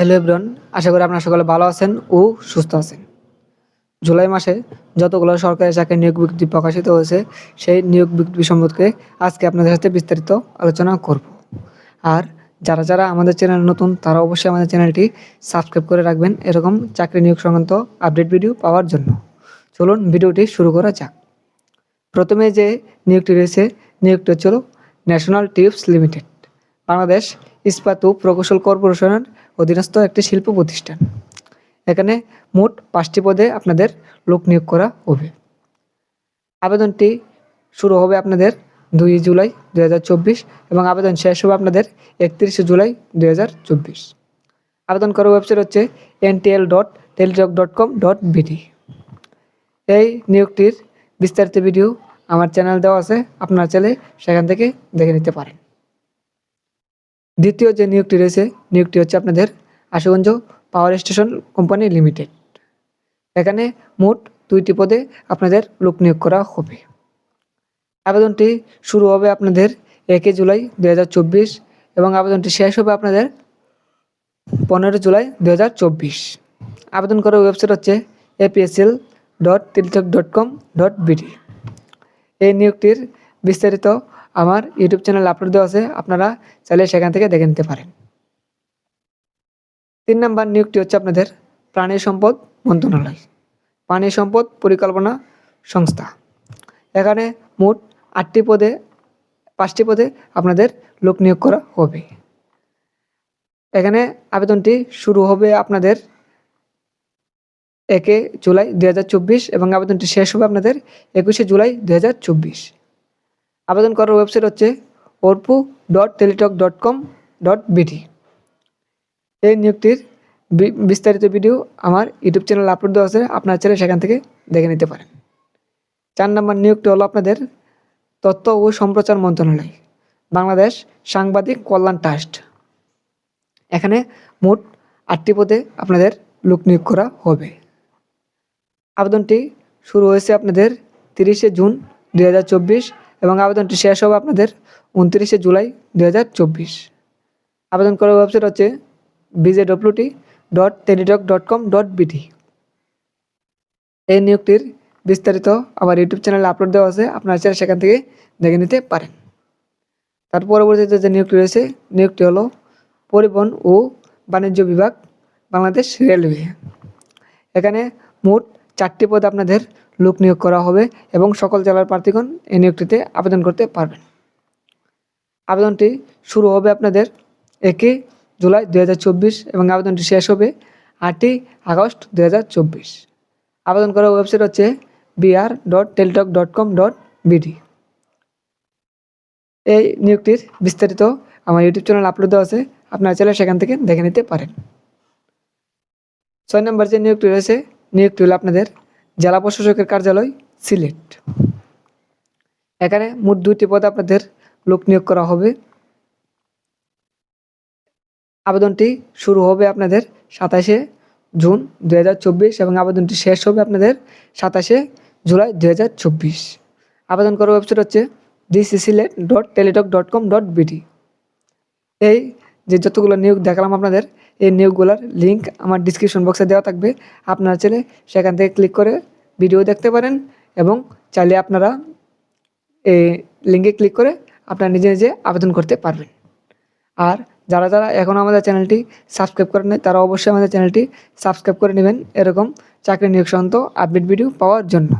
Hello everyone, আশা করি আপনারা সকলে ভালো আছেন ও সুস্থ আছেন। জুলাই মাসে যতগুলো সরকারি চাকরির নিয়োগ বিজ্ঞপ্তি প্রকাশিত হয়েছে, সেই নিয়োগ বিজ্ঞপ্তি সম্পর্কে আজকে আপনাদের সাথে বিস্তারিত আলোচনা করব। আর যারা যারা আমাদের চ্যানেল নতুন, তারা অবশ্যই আমাদের চ্যানেলটি সাবস্ক্রাইব করে রাখবেন এরকম চাকরি নিয়োগ সংক্রান্ত আপডেট ভিডিও পাওয়ার জন্য। চলুন ভিডিওটি শুরু করা যাক। প্রথমে যে নিয়োগটি রয়েছে, নিয়োগটি হচ্ছিল ন্যাশনাল টিপস লিমিটেড, বাংলাদেশ ইস্পাত ও প্রকৌশল কর্পোরেশনের অধীনস্থ একটি শিল্প প্রতিষ্ঠান। এখানে মোট পাঁচটি পদে আপনাদের লোক নিয়োগ করা হবে। আবেদনটি শুরু হবে আপনাদের দুই জুলাই দু হাজার চব্বিশ এবং আবেদন শেষ হবে আপনাদের একত্রিশে জুলাই দু হাজার চব্বিশ। আবেদন করার ওয়েবসাইট হচ্ছে NTL dot Teletalk dot com dot BD. এই নিয়োগটির বিস্তারিত ভিডিও আমার চ্যানেল দেওয়া আছে, আপনারা চাইলে সেখান থেকে দেখে নিতে পারেন। দ্বিতীয় যে নিয়োগটি রয়েছে, নিয়োগটি হচ্ছে আপনাদের Ashuganj power station company limited. এখানে মোট দুইটি পদে আপনাদের লোক নিয়োগ করা হবে। আবেদনটি শুরু হবে আপনাদের একে জুলাই দু হাজার চব্বিশ এবং আবেদনটি শেষ হবে আপনাদের পনেরো জুলাই দু হাজার চব্বিশ। আবেদন করার ওয়েবসাইট হচ্ছে APSL dot Teletalk dot com dot BD এই নিয়োগটির বিস্তারিত আমার ইউটিউব চ্যানেল আপলোড দেওয়া আছে, আপনারা চাইলে সেখান থেকে দেখে নিতে পারেন। তিন নম্বর নিয়োগটি হচ্ছে আপনাদের প্রাণী সম্পদ মন্ত্রণালয়, প্রাণী সম্পদ পরিকল্পনা সংস্থা। এখানে মোট আটটি পদে, পাঁচটি পদে আপনাদের লোক নিয়োগ করা হবে। এখানে আবেদনটি শুরু হবে আপনাদের একে জুলাই দু হাজার চব্বিশ এবং আবেদনটি শেষ হবে আপনাদের একুশে জুলাই দু হাজার চব্বিশ। আবেদন করার ওয়েবসাইট হচ্ছে অর্পু dot Teletalk dot com dot BD এই নিয়োগটির বিস্তারিত ভিডিও আমার ইউটিউব চ্যানেল আপলোড দেওয়া আছে, আপনার চাইলে সেখান থেকে দেখে নিতে পারেন। চার নম্বর নিয়োগটি হলো আপনাদের তথ্য ও সম্প্রচার মন্ত্রণালয়, বাংলাদেশ সাংবাদিক কল্যাণ ট্রাস্ট। এখানে মোট আটটি পদে আপনাদের লোক নিয়োগ করা হবে। আবেদনটি শুরু হয়েছে আপনাদের তিরিশে জুন দু হাজার চব্বিশ এবং আবেদনটি শেষ হবে আপনাদের উনত্রিশে জুলাই দু হাজার চব্বিশ। আবেদন করার ওয়েবসাইট হচ্ছে BJWT dot Teletalk dot com dot BD এই নিয়োগটির বিস্তারিত আমার ইউটিউব চ্যানেলে আপলোড দেওয়া আছে, আপনারা চাইলে সেখান থেকে দেখে নিতে পারেন। তার পরবর্তীতে যে নিয়োগটি রয়েছে, নিয়োগটি হলো পরিবহন ও বাণিজ্য বিভাগ, বাংলাদেশ রেলওয়ে। এখানে মোট চারটি পদে আপনাদের লোক নিয়োগ করা হবে এবং সকল জেলার প্রার্থীগণ এই নিয়োগটিতে আবেদন করতে পারবেন। আবেদনটি শুরু হবে আপনাদের একে জুলাই দু হাজার চব্বিশ এবং আবেদনটি শেষ হবে আটই আগস্ট দু হাজার চব্বিশ। আবেদন করার ওয়েবসাইট হচ্ছে BR dot Teletalk dot com dot BD এই নিয়োগটির বিস্তারিত আমার ইউটিউব চ্যানেল আপলোড দেওয়া আছে, আপনারা চাইলে সেখান থেকে দেখে নিতে পারেন। ছয় নম্বর যে নিয়োগটি রয়েছে নিয়োগটি হলো আপনাদের জেলা প্রশাসকের কার্যালয়, সিলেট। এখানে মোট দুইটি পদে আপনাদের লোক নিয়োগ করা হবে। আবেদনটি শুরু হবে আপনাদের সাতাশে জুন দু হাজার চব্বিশ এবং আবেদনটি শেষ হবে আপনাদের সাতাশে জুলাই দু হাজার চব্বিশ। আবেদন করার ওয়েবসাইট হচ্ছে DC Sylhet dot Teletalk dot com dot BD এই যে যতগুলো নিয়োগ দেখালাম আপনাদের, এই নিয়োগগুলোর লিঙ্ক আমার ডিসক্রিপশন বক্সে দেওয়া থাকবে। আপনারা চাইলে সেখান থেকে ক্লিক করে ভিডিও দেখতে পারেন এবং চাইলে আপনারা এই লিঙ্কে ক্লিক করে আপনারা নিজে নিজে আবেদন করতে পারবেন। আর যারা যারা এখনও আমাদের চ্যানেলটি সাবস্ক্রাইব করেন তারা অবশ্যই আমাদের চ্যানেলটি সাবস্ক্রাইব করে নেবেন এরকম চাকরি নিয়োগ সংক্রান্ত আপডেট ভিডিও পাওয়ার জন্য।